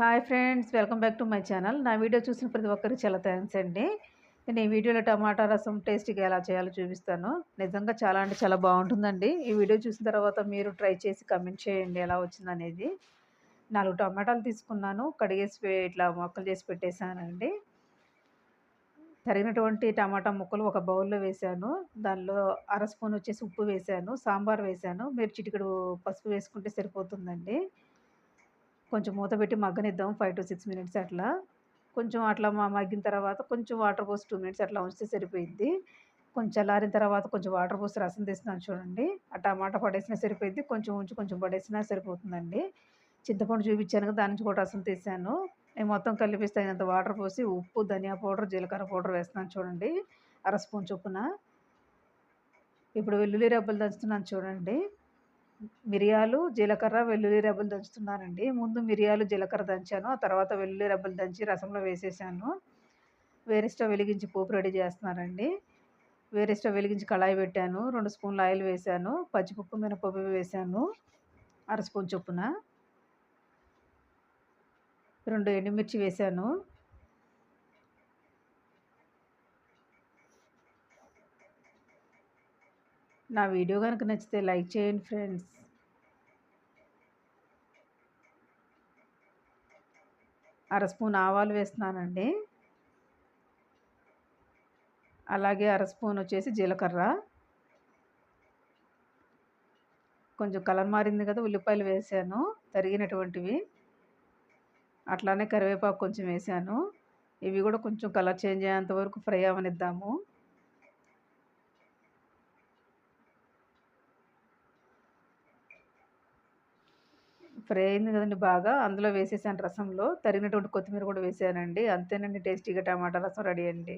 Hi friends welcome back to my channel. నా video చూసిన ప్రతి ఒక్కరికి చాలా థ్యాంక్స్ అండి. నేను ఈ వీడియోలో టమాటా రసం టేస్ట్గా ఎలా చేయాలో చూపిస్తాను. నిజంగా చాలా అంటే చాలా బాగుంటుందండి. ఈ వీడియో చూసిన తర్వాత మీరు ట్రై చేసి కమెంట్ చేయండి ఎలా వచ్చిందనేది నాలుగు టమాటాలు తీసుకున్నాను. కడిగేసి ఇట్లా మొక్కలు చేసి పెట్టేశానండి. తరిగినటువంటి టమాటా ముక్కలు ఒక బౌల్లో వేశాను. దానిలో అర స్పూన్ వచ్చేసి ఉప్పు వేశాను. సాంబార్ వేశాను. మీరు చిటికెడు పసుపు వేసుకుంటే సరిపోతుందండి. కొంచెం మూత పెట్టి మగ్గనిద్దాం ఫైవ్ టు సిక్స్ మినిట్స్ అట్లా. కొంచెం అట్లా మగ్గిన తర్వాత కొంచెం వాటర్ పోసి టూ మినిట్స్ అట్లా ఉంచితే సరిపోయిద్ది. కొంచెం చల్లారిన తర్వాత కొంచెం వాటర్ పోసి రసం తీస్తున్నాను చూడండి. ఆ టమాటా పడేసినా సరిపోయింది కొంచెం ఉంచి కొంచెం పడేసినా సరిపోతుందండి. చింతపండు చూపించాను కదా దాని నుంచి కూడా రసం తీసాను. నేను మొత్తం కలిపిస్తే తగినంత వాటర్ పోసి ఉప్పు ధనియా పౌడర్ జీలకర్ర పౌడర్ వేస్తున్నాను చూడండి. అర స్పూన్ చొప్పున. ఇప్పుడు వెల్లుల్లి రబ్బలు దంచుతున్నాను చూడండి. మిరియాలు జీలకర్ర వెల్లుల్లి రెబ్బలు దంచుతున్నానండి. ముందు మిరియాలు జీలకర్ర దంచాను. ఆ తర్వాత వెల్లుల్లి రెబ్బలు దంచి రసంలో వేసేసాను. వేరే స్టవ్ వెలిగించి పోపు రెడీ చేస్తున్నానండి. వేరే స్టవ్ వెలిగించి కళాయి పెట్టాను. రెండు స్పూన్లు ఆయిల్ వేసాను. పచ్చిపప్పు మినపప్పు వేసాను. అర స్పూన్ చొప్పున. రెండు ఎండుమిర్చి వేసాను. నా వీడియో కనుక నచ్చితే లైక్ చేయండి ఫ్రెండ్స్. అర స్పూన్ ఆవాలు వేస్తున్నానండి. అలాగే అర స్పూన్ వచ్చేసి జీలకర్ర. కొంచెం కలర్ మారింది కదా ఉల్లిపాయలు వేసాను తరిగినటువంటివి. అట్లానే కరివేపాకు కొంచెం వేసాను. ఇవి కూడా కొంచెం కలర్ చేంజ్ అయ్యేంత వరకు ఫ్రై అవనిద్దాము. ఫ్రై అయింది కదండి బాగా. అందులో వేసేసాను రసంలో. తరిగినటువంటి కొత్తిమీర కూడా వేసానండి. అంతేనండి టేస్టీగా టమాటా రసం రెడీ అండి.